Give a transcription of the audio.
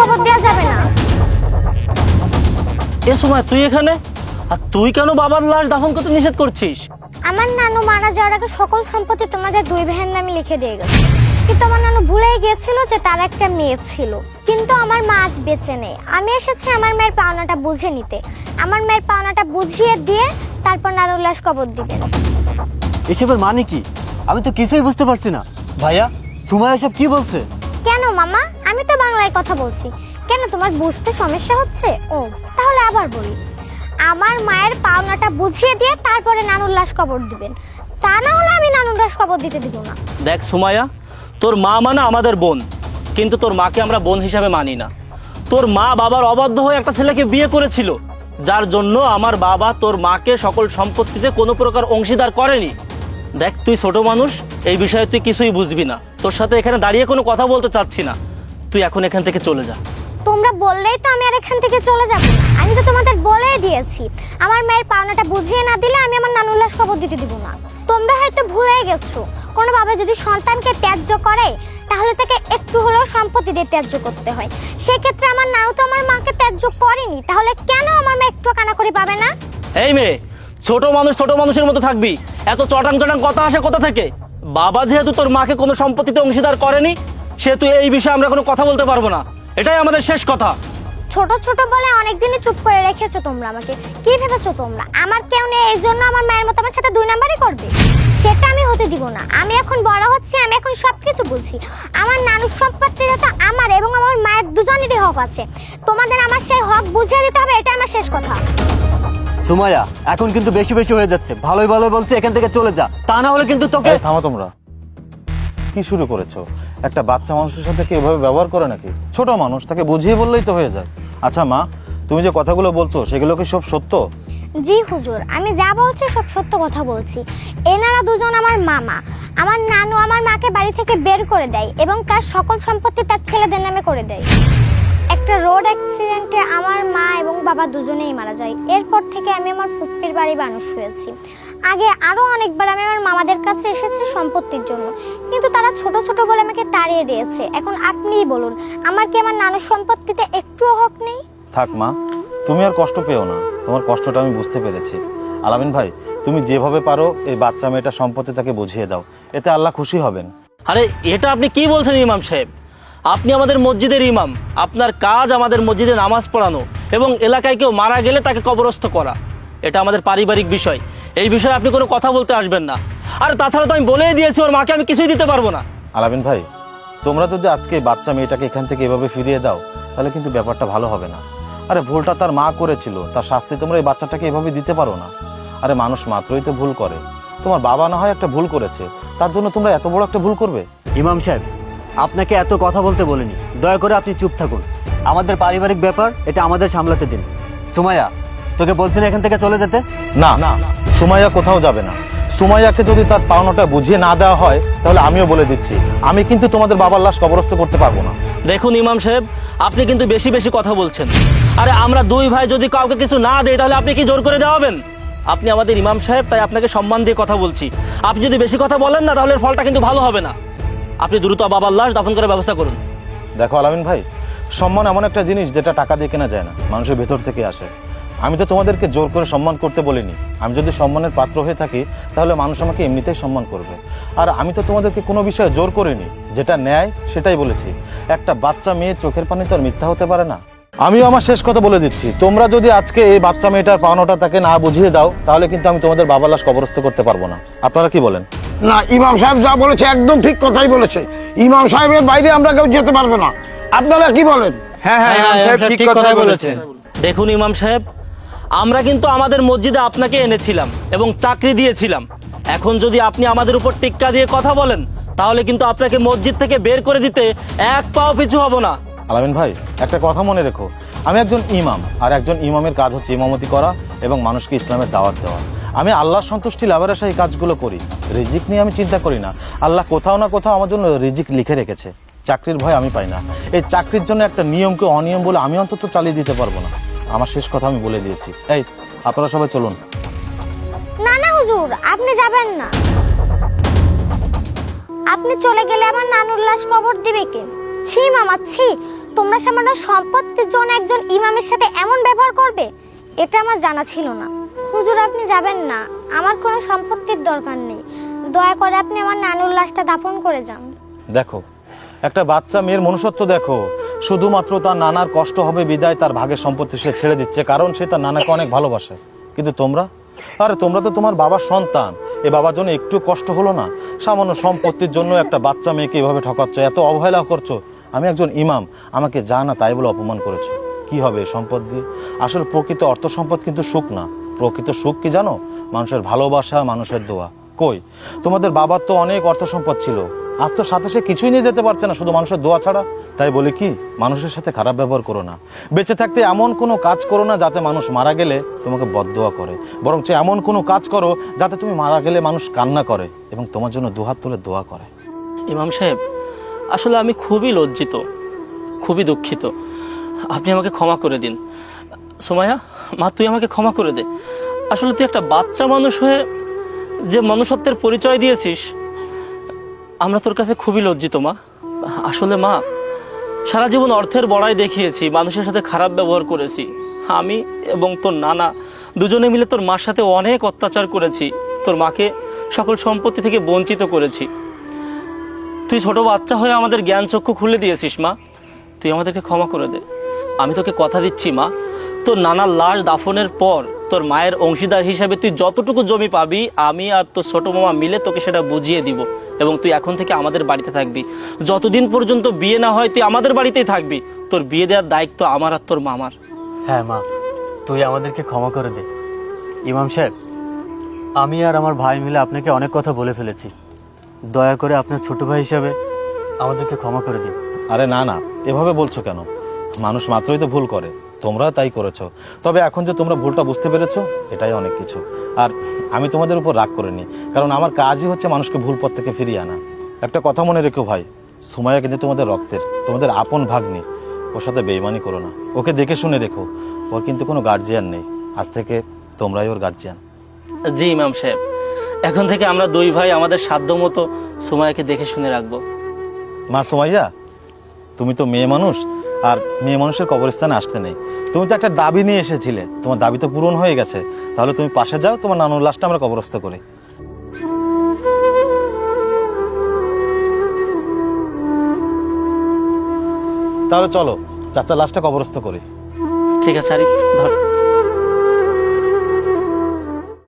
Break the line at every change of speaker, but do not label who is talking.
কবর দেওয়া যাবে না।
এ সময় তুই এখানে? আর তুই কেন বাবার লাশ দাফন করতে নিষেধ করছিস?
আমার নানু মারা যাওয়ার আগে সকল সম্পত্তি তোমাদের দুই ভাইয়ের নামে লিখে দিয়ে গেছে। কিন্তু আমার নানু ভুলেই গিয়েছিল যে তার একটা মেয়ে ছিল। কিন্তু আমার মা আজ বেঁচে নেই। আমি এসেছি আমার মেয়ের পাওনাটা বুঝে নিতে। আমার মেয়ের পাওনাটা বুঝিয়ে দিয়ে তারপর নানুর লাশ কবর দিবেন।
এসবের মানে কি? আমি তো কিছুই বুঝতে পারছি না। ভাইয়া সুমায়া এসব কি বলছে?
কেন, মামা? আমি তো বাংলায় কথা বলছি। কেন, তোমার বুঝতে সমস্যা হচ্ছে? ও, তাহলে আবার বলি। আমার মায়ের পাওনাটা বুঝিয়ে দিয়ে তারপরে নানুর লাশ কবর দিবেন। তা না হলে আমি নানুর লাশ কবর দিতে দিব না।
দেখ সুমাইয়া, তোর মা মানে আমাদের বোন, কিন্তু তোর মাকে আমরা বোন হিসাবে মানি না। তোর মা বাবার অবাধ্য হয়ে একটা ছেলেকে বিয়ে করেছিল, যার জন্য আমার বাবা তোর মাকে সকল সম্পত্তিতে কোনো প্রকার অংশীদার করেনি। দেখ তুই ছোট মানুষ এই বিষয়ে তুই কিছুই বুঝবি না। তোর সাথে এখানে দাঁড়িয়ে কোনো কথা বলতে চাচ্ছি না। তুই এখন এখান থেকে চলে যা।
তোমরা বললেই তো আমি আর এখান থেকে চলে যাব। আমি তো তোমাদের বলেই দিয়েছি। আমার মায়ের পাওনাটা বুঝিয়ে না দিলে আমি আমার নানুর লাশ কবর দিতে দিব না। তোমরা হয়তো ভুলে গেছো। কোনো বাবা যদি সন্তানকে ত্যায্য করে তাহলে তাকে একটু হলেও সম্পত্তি দিয়ে ত্যায্য করতে হয়। সেক্ষেত্রে আমার নানু তো আমার মাকে ত্যায্য করেনি। তাহলে কেন আমার মা একটু কানা করে পাবে না?
এই মেয়ে ছোট মানুষ ছোট মানুষের মতো থাকবি। এত চটাং চটাং কথা আসে কোথা থেকে? বাবা যেহেতু তোর মাকে কোনো সম্পত্তিতে অংশীদার করেনি, সেহেতু এই বিষয়ে আমরা কোনো কথা বলতে পারব না। এটাই আমাদের শেষ কথা।
ছোট ছোট বলে অনেকদিনই চুপ করে রেখেছো তোমরা আমাকে। কি ভেবেছো তোমরা? আমার কেউ নেই, এই জন্য আমার মায়ের মতো আমার সাথে দুই নাম্বারই করবে। সেটা আমি হতে দিব না। আমি এখন বড় হচ্ছি, আমি এখন সবকিছু বুঝি। আমার নানুর সম্পত্তিটা তো আমার এবং আমার মায়ের দুজনেরই হক আছে। তোমাদের আমার সেই হক বুঝিয়ে দিতে হবে এটা আমার শেষ কথা।
সুমায়া এখন কিন্তু বেশি বেশি হয়ে যাচ্ছে। ভালোই ভালোই বলছে এখান থেকে চলে যা। তা না হলে কিন্তু তোকে
থামো তোমরা। কি শুরু করেছ? একটা বাচ্চা মানুষের সাথে কি এভাবে ব্যবহার করে নাকি? ছোট মানুষ তাকে বুঝিয়ে বললেই তো হয়ে যায়। আচ্ছা মা তুমি যে কথাগুলো বলছো সেগুলো কি সব সত্য?
জি হুজুর আমি যা বলছি সব সত্য কথা বলছি। এনারা দুজন আমার মামা। আমার নানু আমার মাকে বাড়ি থেকে বের করে দেয় এবং তার সকল সম্পত্তি তার ছেলেদের নামে করে দেয়। একটা রোড অ্যাক্সিডেন্টে আমার মা এবং বাবা দুজনেই মারা যায়। এরপর থেকে আমি আমার ফুপ্পির বাড়ি মানুষ হয়েছি। আগে আরও অনেকবার আমি আমার মামাদের কাছে এসেছি সম্পত্তির জন্য। কিন্তু তারা ছোট ছোট বলে আমাকে তাড়িয়ে দিয়েছে। এখন আপনিই বলুন আমার কি আমার নানুর সম্পত্তিতে একটুও হক নেই?
থাক মা তুমি আর কষ্ট পেও না। তোমার কষ্টটা আমি বুঝতে পেরেছি। আলামিন ভাই তুমি যেভাবে পারো এই বাচ্চা মেয়েটা সম্পত্তি তাকে বুঝিয়ে দাও। এতে আল্লাহ খুশি হবেন।
আরে এটা আপনি কি বলছেন ইমাম সাহেব? আপনি আমাদের মসজিদের ইমাম। আপনার কাজ আমাদের মসজিদে নামাজ পড়ানো এবং এলাকায় কেউ মারা গেলে তাকে কবরস্থ করা। এটা আমাদের পারিবারিক বিষয়। এই বিষয়ে আপনি কোনো কথা বলতে আসবেন না। আর তাছাড়া তো আমি বলেই দিয়েছি ওর মাকে আমি কিছুই দিতে পারব না।
আলামিন ভাই তোমরা যদি আজকে বাচ্চা মেয়েটাকে এখান থেকে এভাবে ফিরিয়ে দাও তাহলে কিন্তু ব্যাপারটা ভালো হবে না। আরে ভুলটা তার মা করেছিল। তার শাস্তি তোমরা এই বাচ্চাটাকে এভাবে দিতে পারো না। আরে মানুষ মাত্রই তো ভুল করে। তোমার বাবা না হয় একটা ভুল করেছে। তার জন্য তোমরা এত বড় একটা ভুল করবে?
ইমাম সাহেব আপনাকে এত কথা বলতে বলিনি। দয়া করে আপনি চুপ থাকুন। আমাদের পারিবারিক ব্যাপার এটা আমাদের সামলাতে দিন। সুমায়া তোকে বলছেন এখান থেকে চলে যেতে?
না না। সুমাইয়া কোথাও যাবে না। সুমাইয়াকে যদি তার পাওনাটা বুঝিয়ে না দেওয়া হয় তাহলে আমিও বলে দিচ্ছি। আমি কিন্তু তোমাদের বাবার লাশ কবরস্থ করতে পারব না।
দেখুন ইমাম সাহেব আপনি কিন্তু বেশি বেশি কথা বলছেন। আরে আমরা দুই ভাই যদি কাউকে কিছু না দেই তাহলে আপনি কি জোর করে দেওয়াবেন? আপনি আমাদের ইমাম সাহেব তাই আপনাকে সম্মান দিয়ে কথা বলছি। আপনি যদি বেশি কথা বলেন না তাহলে ফলটা কিন্তু ভালো হবে না। আপনি দ্রুত বাবার লাশ দাফন করার ব্যবস্থা করুন।
দেখো আলামিন ভাই, সম্মান এমন একটা জিনিস যেটা টাকা দিয়ে কেনা যায় না, মানুষের ভেতর থেকে আসে। আমি তো তোমাদেরকে জোর করে সম্মান করতে বলিনি। আমি যদি সম্মানের পাত্র হয়ে থাকি, তাহলে মানুষ আমাকে এমনিতেই সম্মান করবে। আর আমি তো তোমাদেরকে কোনো বিষয়ে জোর করিনি, যেটা ন্যায় সেটাই বলেছি। একটা বাচ্চা মেয়ে চোখের পানি তো আর মিথ্যা হতে পারে না। আমিও আমার শেষ কথা বলে দিচ্ছি। তোমরা যদি আজকে এই বাচ্চা মেয়েটার পাওনাটা তাকে না বুঝিয়ে দাও, তাহলে কিন্তু আমি তোমাদের বাবার লাশ কবরস্থ করতে পারব না। আপনারা কি বলেন?
না ইমাম সাহেব যা বলেছে একদম ঠিক কথাই বলেছে। ইমাম সাহেবের বাইরে আমরা কেউ যেতে পারব না। আপনারা কি বলেন?
হ্যাঁ হ্যাঁ ইমাম সাহেব ঠিক কথাই বলেছেন
দেখুন ইমাম সাহেব আমরা কিন্তু আমাদের মসজিদে আপনাকে এনেছিলাম এবং চাকরি দিয়েছিলাম। এখন যদি আপনি আমাদের উপর টিক্কা দিয়ে কথা বলেন তাহলে কিন্তু আপনাকে মসজিদ থেকে বের করে দিতে এক পাও পিছু হব না।
আলামিন ভাই একটা কথা মনে রেখো। আমি একজন ইমাম আর একজন ইমামের কাজ হচ্ছে ইমামতি করা এবং মানুষকে ইসলামের দাওয়াত দেওয়া। আমি আল্লাহর সন্তুষ্টি লাভের এই কাজগুলো করি। রিজিক নিয়ে আমি চিন্তা করি না। আল্লাহ কোথাও না কোথাও আমার জন্য রিজিক লিখে রেখেছে। চাকরির ভয় আমি পাই না। এই চাকরির জন্য একটা নিয়মকে অনিয়ম বলে আমি অন্তত চালিয়ে দিতে পারব না। আমার শেষ কথা আমি বলে দিয়েছি। এই, আপনারা সবাই চলুন।
না না, হুজুর, আপনি যাবেন না। আপনি চলে গেলে আমার নানুর লাশ কবর দিবে কে? ছি, মামা, ছি। তোমরা সামান্য সম্পত্তির জন্য একজন ইমামের সাথে এমন ব্যবহার করবে? এটা আমার জানা ছিল না। হুজুর, আপনি যাবেন না। আমার কোনো সম্পত্তির দরকার নেই। দয়া করে আপনি আমার নানুর লাশটা দাফন করে যান।
দেখো, একটা বাচ্চা মেয়ের মনুষ্যত্ব দেখো। শুধুমাত্র তার নানার কষ্ট হবে বিদায়, তার ভাগের সম্পত্তি সে ছেড়ে দিচ্ছে, কারণ সে তার নানাকে অনেক ভালোবাসে। কিন্তু তোমরা? আরে, তোমরা তো তোমার বাবার সন্তান। এ বাবার জন্য একটু কষ্ট হলো না? সামান্য সম্পত্তির জন্য একটা বাচ্চা মেয়েকে এভাবে ঠকাচ্ছ, এত অবহেলা করছ। আমি একজন ইমাম, আমাকে যা না তাই বলে অপমান করেছ। কি হবে সম্পদ দিয়ে? আসলে প্রকৃত অর্থ সম্পদ কিন্তু সুখ না। প্রকৃত সুখ কি জানো? মানুষের ভালোবাসা, মানুষের দোয়া। কই? তোমাদের বাবার তো অনেক অর্থ সম্পদ ছিল। আজ তো সাথে সে কিছুই নিয়ে যেতে পারছে না, শুধু মানুষের দোয়া ছাড়া। তাই বলি কি, মানুষের সাথে খারাপ ব্যবহার করো না। বেঁচে থাকতে এমন কোনো কাজ করো না যাতে মানুষ মারা গেলে তোমাকে বদদোয়া করে। বরঞ্চ এমন কোনো কাজ করো যাতে তুমি মারা গেলে মানুষ কান্না করে এবং তোমার জন্য দুহাত তুলে দোয়া করে।
ইমাম সাহেব, আসলে আমি খুবই লজ্জিত, খুবই দুঃখিত। আপনি আমাকে ক্ষমা করে দিন। সোমায়া মা, তুই আমাকে ক্ষমা করে দে। আসলে তুই একটা বাচ্চা মানুষ হয়ে যে মনুষ্যত্বের পরিচয় দিয়েছিস, আমরা তোর কাছে খুবই লজ্জিত, মা। আসলে মা, সারা জীবন অর্থের বড়াই দেখিয়েছি, মানুষের সাথে খারাপ ব্যবহার করেছি। আমি এবং তোর নানা দুজনে মিলে তোর মার সাথে অনেক অত্যাচার করেছি, তোর মাকে সকল সম্পত্তি থেকে বঞ্চিত করেছি। তুই ছোট বাচ্চা হয়ে আমাদের জ্ঞান চক্ষু খুলে দিয়েছিস, মা। তুই আমাদেরকে ক্ষমা করে দে। আমি তোকে কথা দিচ্ছি, মা। তোর নানার লাশ দাফনের পর তোর মায়ের অংশীদার হিসাবে তুই যতটুকু জমি পাবি আমি আর তোর ছোট মামা মিলে তোকে সেটা বুঝিয়ে দিব এবং তুই এখন থেকে আমাদের বাড়িতে থাকবি। যতদিন পর্যন্ত বিয়ে না হয় তুই আমাদের বাড়িতেই থাকবি। তোর বিয়ে দেওয়ার দায়িত্ব আমার আর তোর মামার।
হ্যাঁ মা। তুই আমাদেরকে ক্ষমা করে দে। ইমাম সাহেব আমি আর আমার ভাই মিলে আপনাকে অনেক কথা বলে ফেলেছি। দয়া করে আপনার ছোট ভাই হিসাবে আমাদেরকে ক্ষমা করে দিন।
আরে না না। এভাবে বলছো কেন? মানুষ মাত্রই তো ভুল করে। তোমরা তাই করেছ। তবে এখন যে তোমরা ভুলটা বুঝতে পেরেছ এটাই অনেক কিছু। আর আমি তোমাদের উপর রাগ করিনি কারণ আমার কাজই হচ্ছে মানুষকে ভুল পথ থেকে ফিরিয়ে আনা। একটা কথা মনে রেখো ভাই সুমাইয়া কিন্তু তোমাদের রক্তের তোমাদের আপন ভাগ্নি ওর সাথে বেইমানি করো না। ওকে দেখে শুনে রেখো ওর কিন্তু কোনো গার্জিয়ান নেই। আজ থেকে তোমরাই ওর গার্জিয়ান
জি ইমাম সাহেব। এখন থেকে আমরা দুই ভাই আমাদের সাধ্য মতো সময়কে দেখে শুনে রাখব।
মা সুমাইয়া তুমি তো মেয়ে মানুষ আর মেয়ে মানুষের কবরস্থানে আসতে নেই। তুমি তো একটা দাবি নিয়ে এসেছিলে, তোমার দাবি তো পূরণ হয়ে গেছে। তাহলে তুমি পাশে যাও, তোমার নানুর লাশটা আমরা কবরস্থ করি। তাহলে চলো, চাচার লাশটা কবরস্থ করি।
ঠিক আছে, আরিফ, ধর।